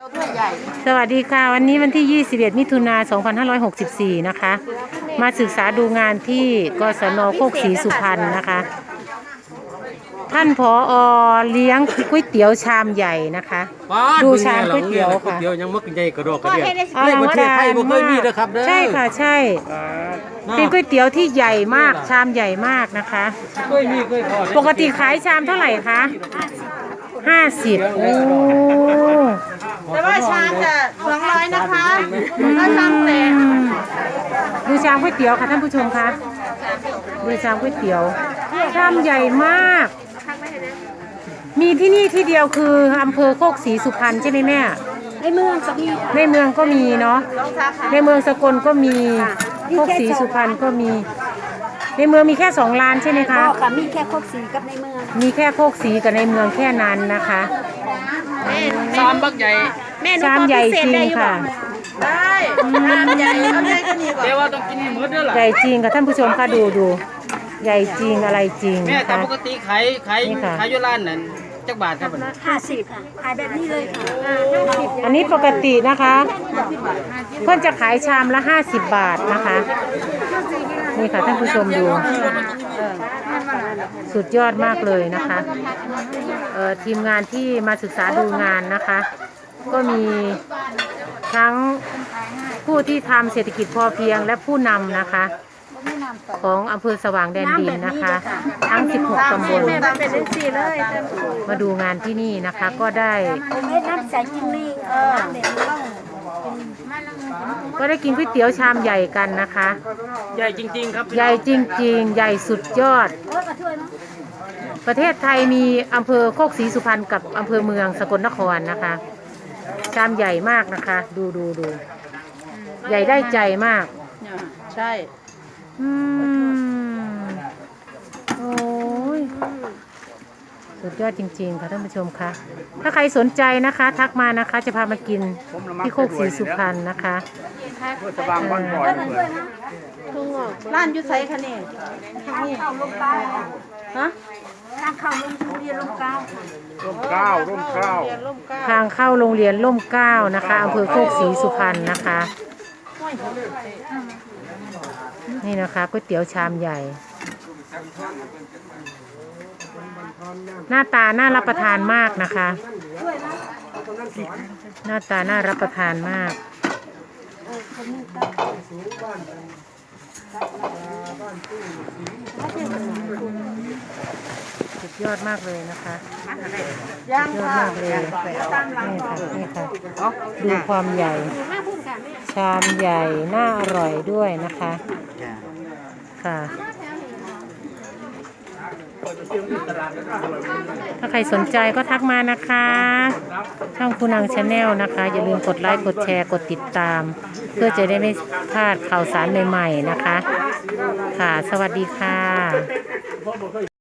ถ้วยใหญ่สวัสดีค่ะ วันนี้วันที่ 21 มิถุนา 2564 นะคะ มาศึกษาดูงานที่กศนโคกศรีสุพรรณนะคะ ท่านผออเลี้ยงก๋วยเตี๋ยวชามใหญ่นะคะป้าดูชามก๋วยเตี๋ยวค่ะก๋วยเตี๋ยวยังมักใหญ่กระดอกกระเดียอในลังประเทศไทยบ่เคยมีมากนะครับเด้อใช่ค่ะใช่เป็นก๋วยเตี๋ยวที่ใหญ่มากชามใหญ่มากนะคะเคยมีเคยพอปกติขายชามเท่าไหร่คะห้าสิบโอ้ แต่ว่าชามจะสองร้อยนะคะถ้าชามแตก ดูชามก๋วยเตี๋ยวค่ะท่านผู้ชมคะดูชามก๋วยเตี๋ยวชามใหญ่มาก มีที่นี่ที่เดียวคืออำเภอโคกศรีสุพรรณใช่ไหมแม่ ในเมืองก็มีในเมืองก็มีเนาะสองสาขาในเมืองสกลก็มีโคกศรีสุพรรณก็มี ในเมืองมีแค่สองร้านใช่ไหมคะ ก็ค่ะมีแค่ครบสีกับในเมืองมีแค่โคกศรีกับในเมืองแค่นั้นนะคะชามบักใหญ่ แม่หนูชามขอใหญ่พิเศจษริงได้อยู่บ่ค่ะ ได้ชามใหญ่เอาใหญ่ก็นี่บ่แต่ว่าต้องกินให้หมดเด้อล่ะใหญ่จริงค่ะท่านผู้ชมค่ะดูดูใหญ่จริงอะไรจริงแม่นะแต่คะ ปกติขายขายนี่ค่ะ ขายอยู่ร้านนั้นจักบาทครับบัดนี้ห้าสิบค่ะ ขายแบบนี้เลยค่ะอันนี้ปกตินะคะ เพื่อนจะขายชามละ 50 บาทนะคะ นี่ค่ะท่านผู้ชมดู สุดยอดมากเลยนะคะเอ่อทีมงานที่มาศึกษาดูงานนะคะ ก็มีทั้ง ผู้ที่ทำเศรษฐกิจพอเพียงและผู้นำนะคะ ของอำเภอสว่างแดนดินนะคะ ทั้ง 16 ตำบลแม่เป็นจังซี่เลยมาดูงานที่นี่นะคะ ก็ได้ผมให้น้ำใส่จิ้งลี่เออน้ำเด็ดต้องก็ได้กินก๋วยเตี๋ยวชามใหญ่กันนะคะ ใหญ่จริง ๆ ครับใหญ่จริง ๆ ใหญ่สุดยอดโอ้ยมาช่วยมั้งประเทศไทยมีอำเภอโคกศรีสุพรรณกับอำเภอเมืองสกลนครนะคะ ชามใหญ่มากนะคะ ดูดูดู ใหญ่ได้ใจมากใช่ อืม โอ้ย สุดยอดจริงๆ ค่ะท่านผู้ชมคะ ถ้าใครสนใจนะคะ ทักมานะคะ จะพามากินที่โคกศรีสุพรรณนะคะสว่างบ้านบ่อยทุ่งอกร้านอยุไซคะนี่ทางเข้าลงเก้าฮะทางเข้าลงเรียนลงเก้าร่มเกล้าร่มเกล้าเรียนร่มเกล้า ทางเข้าโรงเรียนร่มเกล้านะคะอำเภอโคกศรีสุพรรณนะคะ นี่นะคะก๋วยเตี๋ยวชามใหญ่ หน้าตาน่ารับประทานมากนะคะ หน้าตาน่ารับประทานมากสุดยอดมากเลยนะคะย่างยอดค่ะมากเลยนี่ค่ะนี่ค่ะดูความใหญ่ ชามใหญ่ น่าอร่อยด้วยนะคะค่ะ ถ้าใครสนใจก็ทักมานะคะ ช่องคุณนางชาแนลนะคะ อย่าลืมกดไลค์ กดแชร์ กดติดตาม เพื่อจะได้ไม่พลาดข่าวสารใหม่ ๆ นะคะ ค่ะ สวัสดีค่ะ